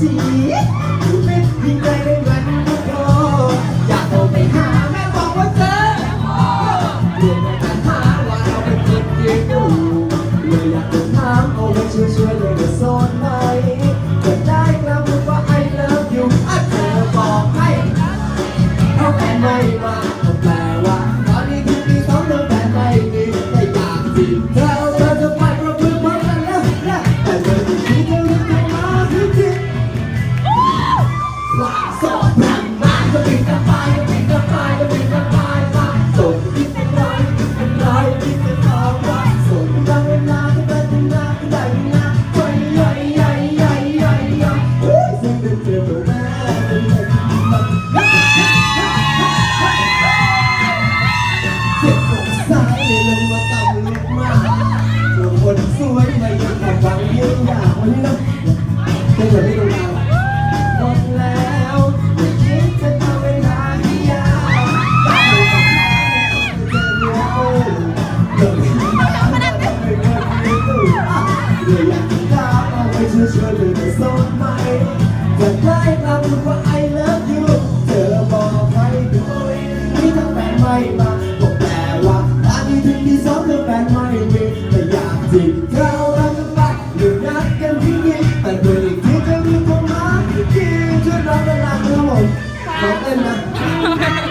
จีดูเป็นยิ่งใครได้เงินก็พออยากโทรไปหาแม่บอกว่าเจอเรียนมาการหาว่าเราเป็นคนเก่งดูเลยอยากจะถามเอาไว้ช่วยช่วยเลยจะสอนไหมจะได้กลับมาว่า I love you อาจจะบอกให้เอาแต่ไม่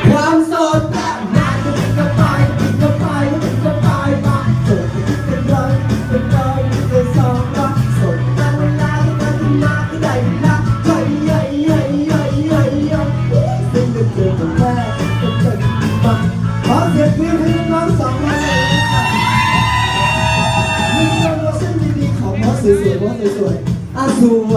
ความสดแบบนั้นก็ไปก็ไปก็ไปมาโสดเป็นเลยเป็นเลยเป็นสองว่าโสดแต่วลาก็ได้ที่มาก็ได้ที่รักเฮ้ยเฮ้ยเฮ้ยเฮ้ยเฮ้ยเฮ้ยซึ่งก็เจอกับแม่ก็เจอกับมาขอเสียงเพลงให้น้องสองคนเลยนะคะมีโปรโมชั่นดีๆของบอสสวยๆบอสสวยๆอาสว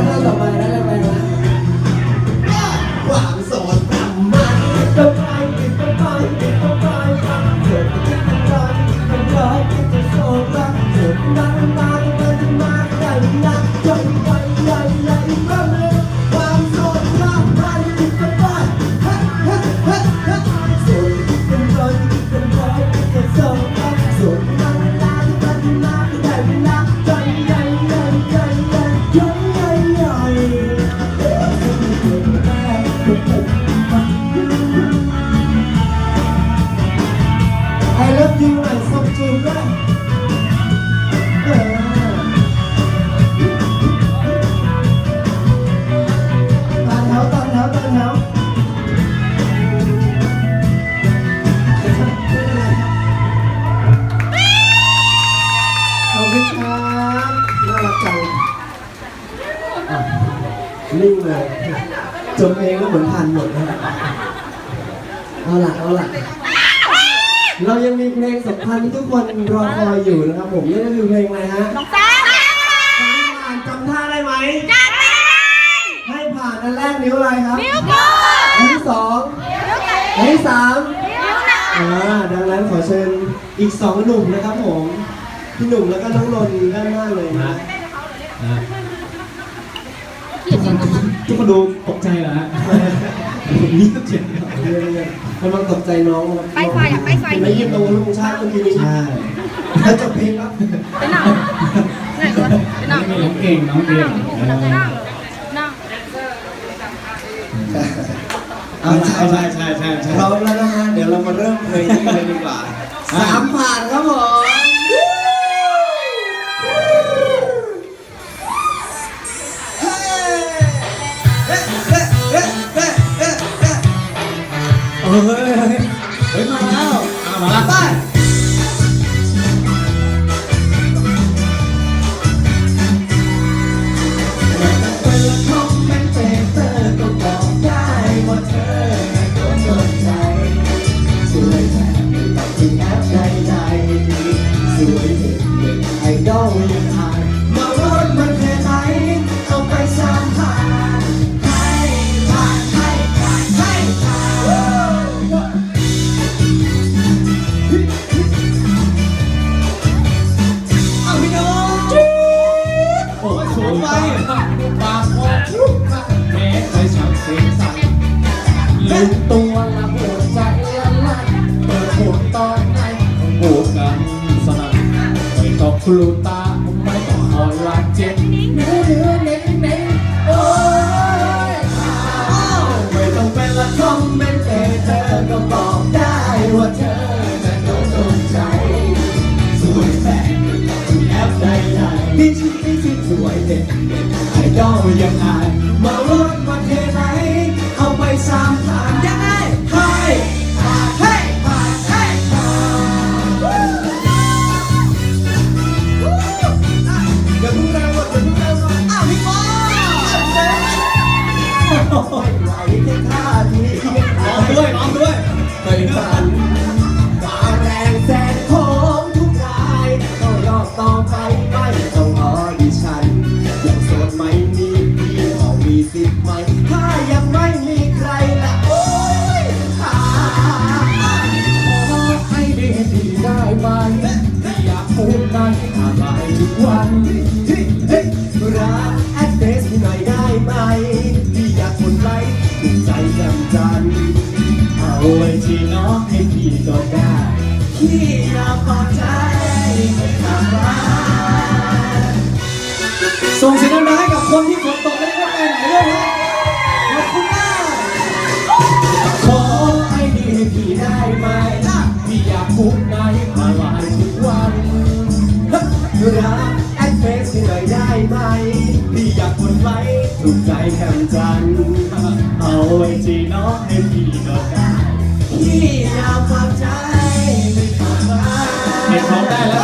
ร เองก็เหมือนผ่านหมดนะเอาล่ะเอาล่ะเรายังมีเพลงสำคัญที่ทุกคนรอคอยอยู่นะครับผมนี่ก็คือเพลงอะไรฮะน้องแซ่บผ่านจำท่าได้ไหมจำไม่ได้ให้ผ่านอันแรกนิ้วอะไรครับนิ้วโป้งอันที่สองนิ้วไหนอันที่สามนิ้วไหนอ่าดังนั้นขอเชิญอีกสองหนุ่มนะครับผมพี่หนุ่มแล้วก็น้องนนท์ด้านหน้าเลยนะ ทุกคนทุกคนดูตกใจเหรอฮะผมนี่ก็เจ็บเรื่อยๆกำลังตกใจน้องครับไปไฟอะไปไฟเห็นไหม่ยืนตรงลูกชาติเมื่อกี้นี้ใช่แล้วจบเพลงครับไปนั่งไหนตัวไปนั่งนี่น้องเก่งน้องเก่งเออนั่งนั่งเอาใช่ใช่ใช่ใช่ใช่พร้อมแล้วนะฮะเดี๋ยวเรามาเริ่มเพลงนี้กันเลยดีกว่าสา ด็ด อยังไงมาวนมาเทไหนเอาไปสามผ่านยังไงให้ผ่านให้ผ่านให้ผ่านอย่าเพิ่งแรงหมดอย่าเพิ่งแรงหมดอ้าวพี่ปอไม่ไหวที่ท่าทีร้องด้วยร้องด้วยไม่ฝันมาแรงแสนของ วยที่น้องให้พี่ก็ได้พี่อยากขอบใจทำร้ายส่งเสียงดังให้กับคนที่ฝนตก ร้องได้แล้ว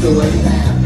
the way that.